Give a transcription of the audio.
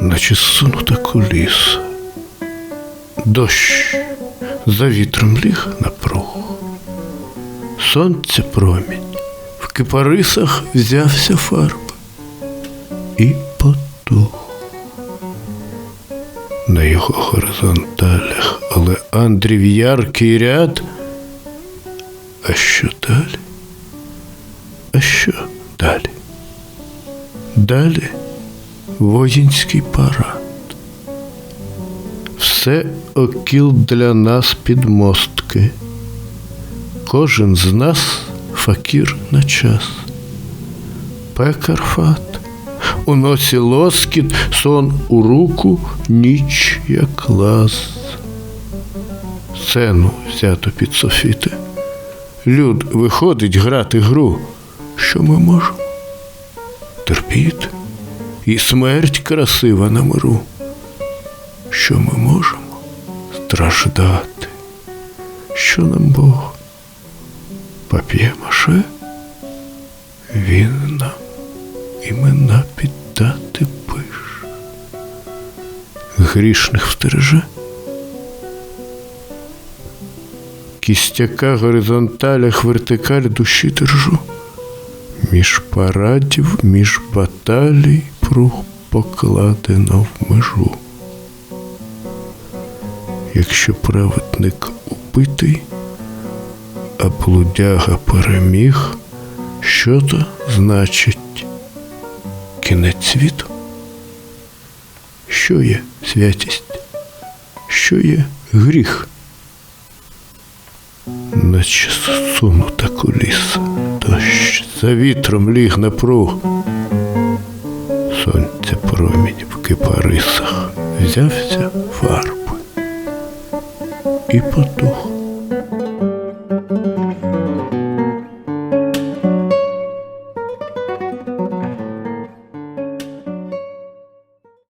наче сунута куліса. Дощ за вітром ліг на прух. Сонце промінь в кипарисах взявся фарб і потух. На його горизонталях Олеандрів яркий ряд. А що далі? А що далі? Далі воїнський парад. Все окіл для нас підмостки. Кожен з нас факір на час. Пекар фат, у носі лоскіт, сон у руку, ніч як лаз. Сцену взято під софіти. Люд виходить грати гру. Що ми можемо? Терпіти. І смерть красива на миру. Що ми можемо? Страждати. Що нам Бог? Пап'є-маше? Він нам імена піддати пиш. Грішних втереже. Кістяка горизонталях вертикаль душі держу. Між парадів, між баталій пруг покладено в межу. Якщо праведник убитий, а блудяга переміг, що то значить кінець світу? Що є святість? Що є гріх? Наче сунута куліса, дощ за вітром ліг на пруг. Сонце промінь в кипарисах, взявся фарби і потух.